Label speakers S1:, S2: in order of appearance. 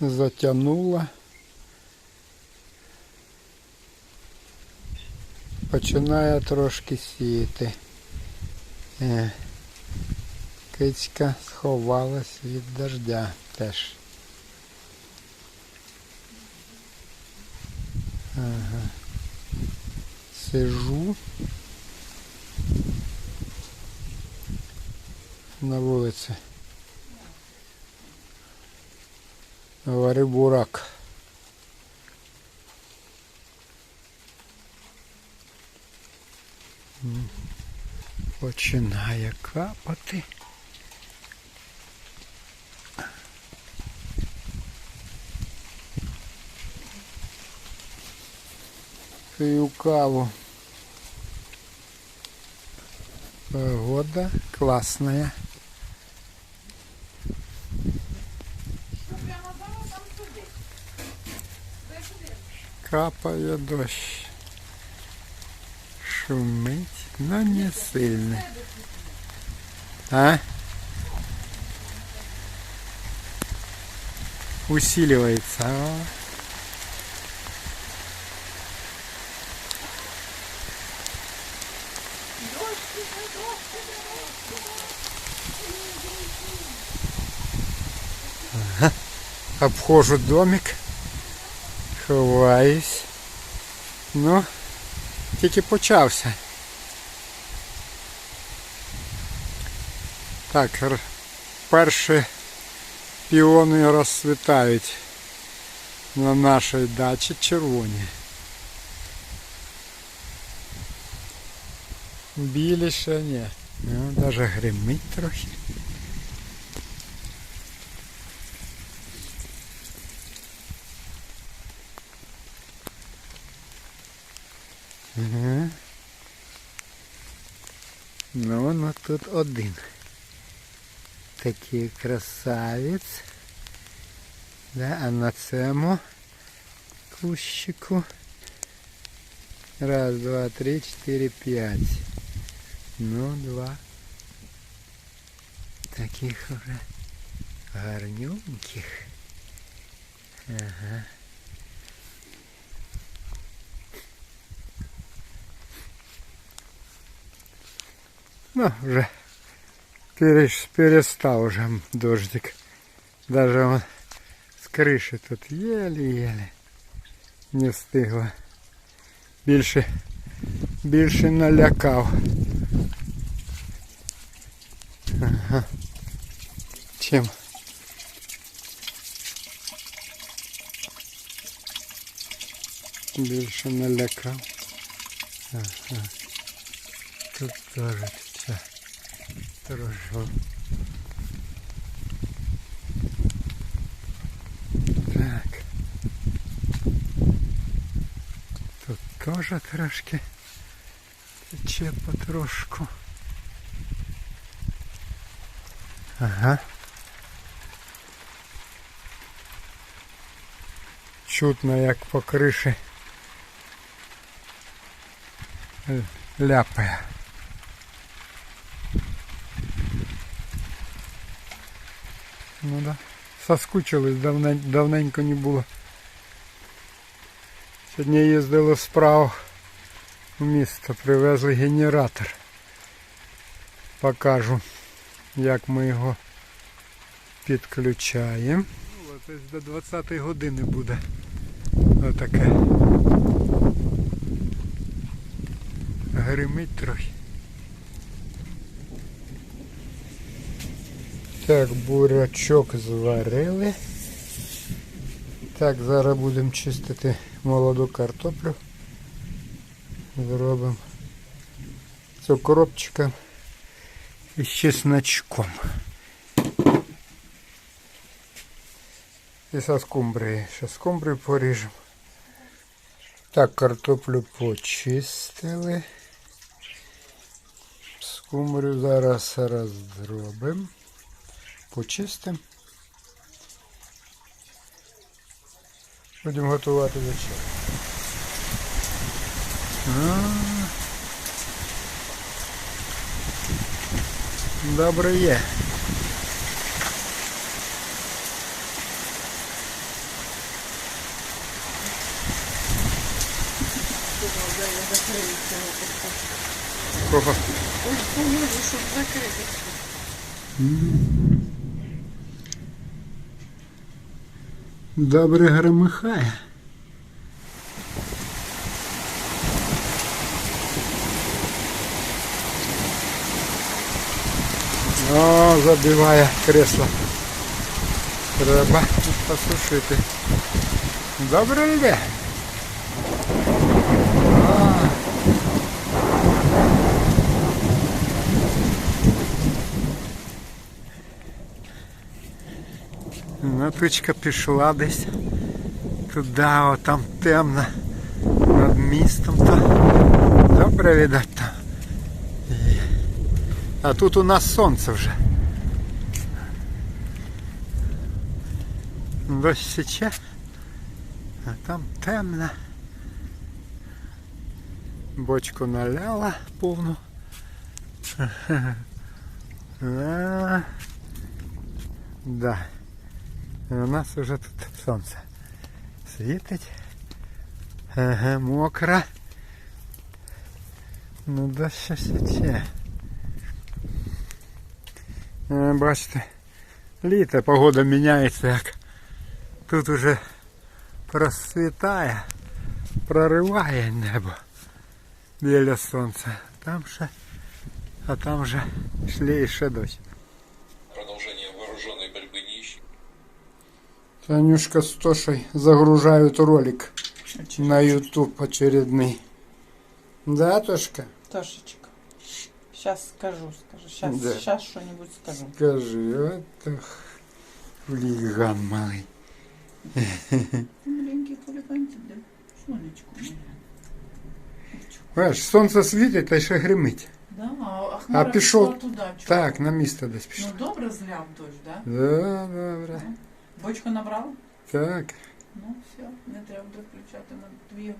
S1: затягнуло. Починає трошки сіяти. Е, Кицька сховалась від дождя теж. Ага. Сижу на вулиці. Говори бурак. Починає капати. Пью каву. Погода классная. Капає дощ. Шумить, но не сильно. А? Усиливается. а? Обхожу домик. Ховаюсь. Ну, тільки почався. Так, перші піони розцвітають на нашій дачі червоні. Білі ще ні. Ну, навіть гримить трохи. Ага. Ну, ну тут один. Такий красавець. Да, а на цьому кущику. Раз, два, три, чотири, п'ять. Ну, два. Таких уже гарнюньких. Ага. Ну, вже переш- перестав уже дождик. Даже он з криші тут єлі-єлі не встигла. Більше, більше налякав. Ага. Чим? Більше налякав. Ага. Тут теж все Хорошо. Так. Тут теж трошки тече потрошку. Ага. Чутно як по криші ляпає. Ну да. Соскучились, давнень, давненько не було. Сьогодні їздили справу в місто, привезли генератор. Покажу, як ми його підключаємо. Ось до 20 години буде отаке. Гримить трохи. Так, бурячок зварили. Так, зараз будемо чистити молоду картоплю. Зробимо з укропчиком і з чесночком. І со скумбрії. Ще скумбрію поріжемо. Так, картоплю почистили. Скумбрію зараз роздробимо. Почистим. Будемо готувати вечір. Добре є. Кого?
S2: Ой, поможу, щоб закрити.
S1: Добре громихає. О, забиває кресло. Треба посушити. Добре йде. Натучка пішла десь. Туди, о, там темно. Над містом то. Добре видать там. І- А тут у нас сонце вже. Дощ січе, а там темно. Бочку наляла повну. А, Да. І у нас вже тут сонце світить. Ага, мокро. Ну да ще січе. Е, Бачите, літо погода міняється як. Тут уже просвітає, прориває небо біля сонця. Там ще, а там вже йшли ще дощ. Танюшка с Тошей загружают ролик на YouTube очередный. Да, Тошка?
S2: Тошечка. Сейчас скажу, скажу. Сейчас,
S1: Да.
S2: сейчас что-нибудь скажу.
S1: Скажи, вот так хулиган малый.
S2: Маленький хулиганчик, да? Сонечко моє.
S1: Бачиш, сонце світить, та й ще гримить.
S2: Да, а Хмара
S1: пішов-
S2: пішла туди. чого?
S1: Так, на місце десь
S2: Ну
S1: пішло.
S2: добре зляв дощ, да?
S1: Да, добре.
S2: Бочку набрав?
S1: Так.
S2: Ну все, не треба буде включати на дві.